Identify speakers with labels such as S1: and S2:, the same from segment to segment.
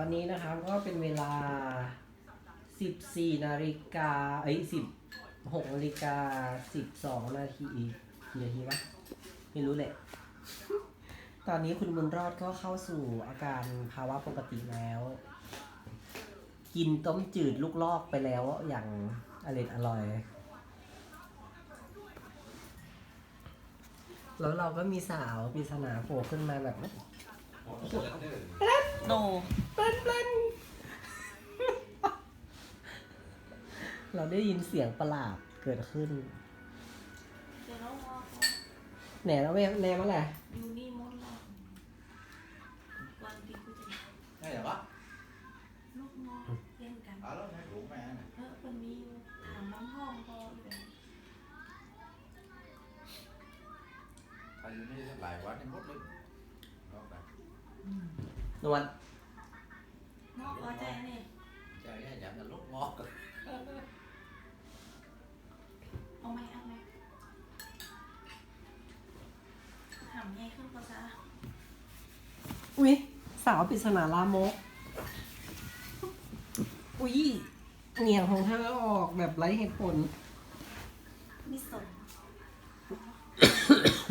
S1: อนนี้นะครับก็เป็นเวลา 14 นาฬิกาเอ้ย16นาฬิกา 12 นาทีกี่นาทีวะไม่รู้แหละตอนนี้คุณบุญรอดก็เข้าสู่อาการภาวะปกติแล้ว กินต้มจืดลูกลอกไปแล้วอย่างอร่อยอร่อย แล้วเราก็มีสาวปริศนาโผล่ขึ้นมาแบบ
S2: โน
S1: เราได้ยินเสียงประหลาดเกิดขึ้น
S2: เดี๋ยวเราว่าเขา
S1: แหนแล้วแม่แนมอะไร
S2: อยู่นี่มดละวันที่กูจะ
S3: Ngay rồi bác
S2: ลูกน้องเล่นกัน
S3: Ở đó thấy rủ mẹ nè
S2: เออคนมีอยู่ถามน้ำห้องพออยู่แบบ
S3: Tại vì nó lại quá nên mốt lên Đó là
S1: นวล
S2: นอกพอใจเนี่ย
S3: Trời ơi, dặm là lúc ngọt
S2: เอาไหมเอาไหมหำใหญ่ขึ้นภาษา
S1: อุ๊ย สาวปริศนาลามก อุ๊ยเหนียงของเธอออกแบบไร้เหตุผล
S2: มิสน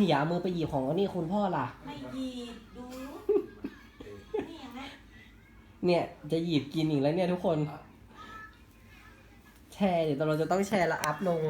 S1: อย่าเอามือไปหยิบของนี่คุณพ่อล่ะ
S2: ไม่ยีบดูนี่อย่างนี้น
S1: เนี่ยจะหยิบกินอีกแล้วเนี่ยทุกคน แชร์เดี๋ยวเราจะต้องแชร์แล้วอัพลง